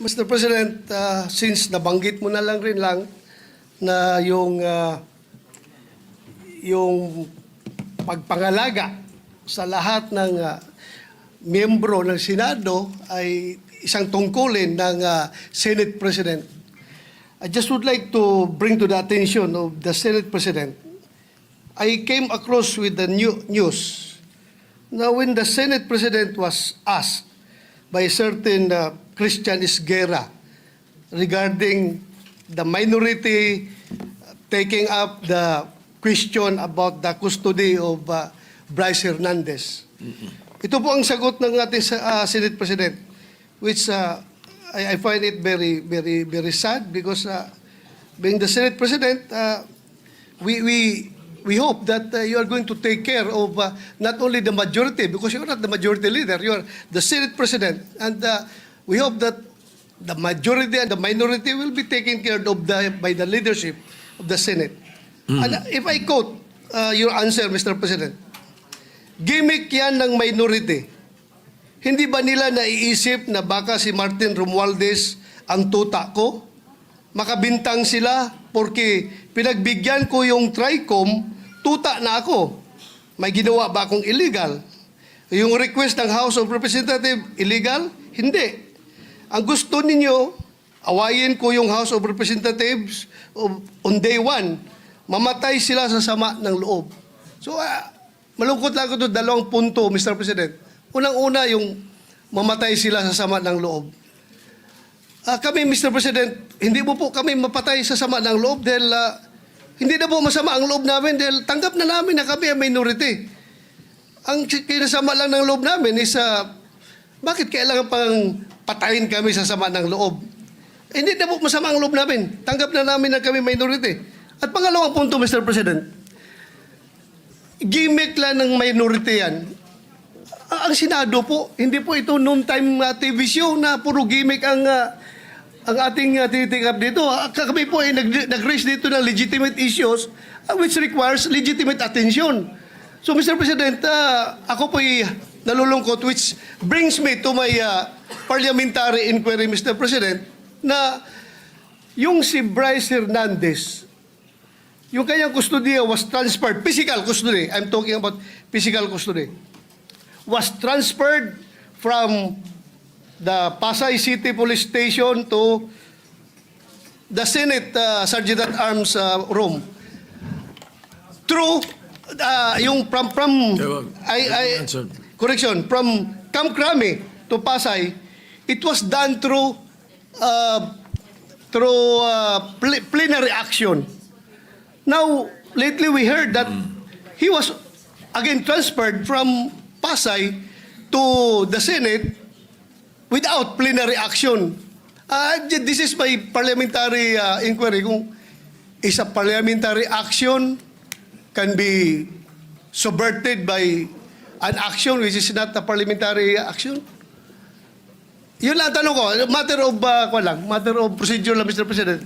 Mr. President, uh, since nabanggit mo na lang rin lang na yung uh, yung pagpangalaga sa lahat ng uh, miyembro ng Senado ay isang tungkulin ng uh, Senate President. I just would like to bring to the attention of the Senate President. I came across with the new news. Now, when the Senate President was asked by certain uh, Christian Isguera regarding the minority taking up the question about the custody of uh, Bryce Hernandez. Ito po ang sagot ng ating uh, Senate President, which uh, I, I find it very, very, very sad because uh, being the Senate President, uh, we, we, we hope that uh, you are going to take care of uh, not only the majority, because you're not the majority leader, you are the Senate President, and uh, we hope that the majority and the minority will be taken care of the, by the leadership of the Senate. And uh, if I quote uh, your answer, Mr. President, gimmick yan ng minority. Hindi ba nila naiisip na baka si Martin Romualdez ang tuta ko? Makabintang sila porque pinagbigyan ko yung TRICOM, tuta na ako. May ginawa ba akong illegal? Yung request ng House of Representatives, illegal? Hindi. Ang gusto ninyo, awayin ko yung House of Representatives on day one, mamatay sila sa sama ng loob. So, ah, malungkot lang ako doon, dalawang punto, Mr. President. Unang-una, yung mamatay sila sa sama ng loob. Ah, kami, Mr. President, hindi mo po kami mapatay sa sama ng loob dahil ah, hindi na po masama ang loob namin dahil tanggap na namin na kami ang minority. Ang kinasama lang ng loob namin is ah, bakit kailangan pang patayin kami sa sama ng loob? Hindi na po masama ang loob namin. Tanggap na namin na kami minority. At pangalawang punto, Mr. President, gimmick lang ng minority yan. Ang Senado po, hindi po ito noon time uh, TV show na puro gimmick ang ah, ang ating uh, tinitikap dito. Ah, Kami po ay nag- nag-raise dito ng legitimate issues ah, which requires legitimate attention. So Mr. President, ah, ako po ay nalulungkot which brings me to my ah, parliamentary inquiry, Mr. President, na yung si Bryce Hernandez, yung kanyang custodia was transferred, physical custody, I'm talking about physical custody, was transferred from the Pasay City Police Station to the Senate uh, Sergeant at Arms uh, room. Through uh, yung from from I, I correction from Camp Crame to Pasay, it was done through uh, through uh, pl- plenary action. Now, lately we heard that he was again transferred from Pasay to the Senate without plenary action. Uh, this is my parliamentary uh, inquiry kung is a parliamentary action can be subverted by an action which is not a parliamentary action? Yun lang ang tanong ko. Matter of, uh, ko lang, matter of procedure lang, Mr. President.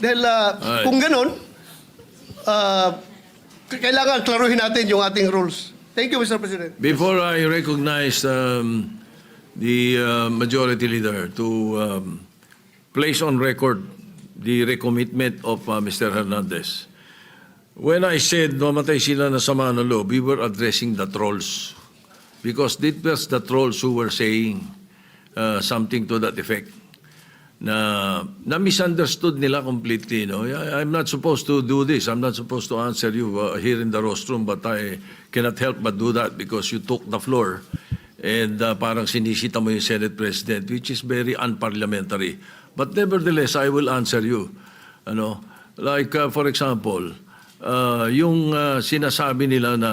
Dahil uh, kung ganun, uh, kailangan klaruhin natin yung ating rules. Thank you, Mr. President. Before I recognize um, the uh, majority leader to um, place on record the recommitment of uh, Mr. Hernandez, when I said mamatay sila na sama ng loob, we were addressing the trolls. Because it was the trolls who were saying uh, something to that effect. na na misunderstood nila completely no I'm not supposed to do this I'm not supposed to answer you uh, here in the rostrum but I cannot help but do that because you took the floor and uh, parang sinisita mo yung Senate President which is very unparliamentary but nevertheless I will answer you ano like uh, for example uh, yung uh, sinasabi nila na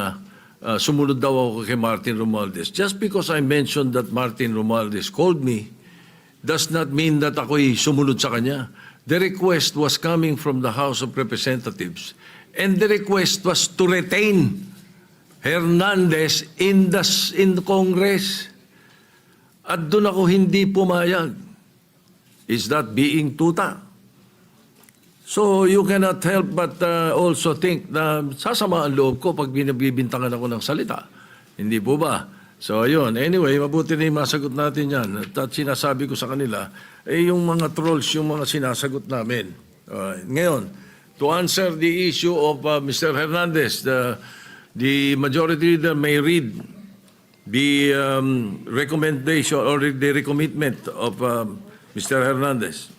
uh, sumunod daw ako kay Martin Romualdez just because I mentioned that Martin Romualdez called me does not mean that ako'y sumunod sa kanya. The request was coming from the House of Representatives. And the request was to retain Hernandez in the, in the Congress. At doon ako hindi pumayag. Is that being tuta? So you cannot help but uh, also think na sasama ang loob ko pag binibintangan ako ng salita. Hindi po ba? So ayun, anyway, mabuti na yung masagot natin yan. At, at sinasabi ko sa kanila, eh yung mga trolls yung mga sinasagot namin. Alright. Ngayon, to answer the issue of uh, Mr. Hernandez, the the majority leader may read the um, recommendation or the recommitment of um, Mr. Hernandez.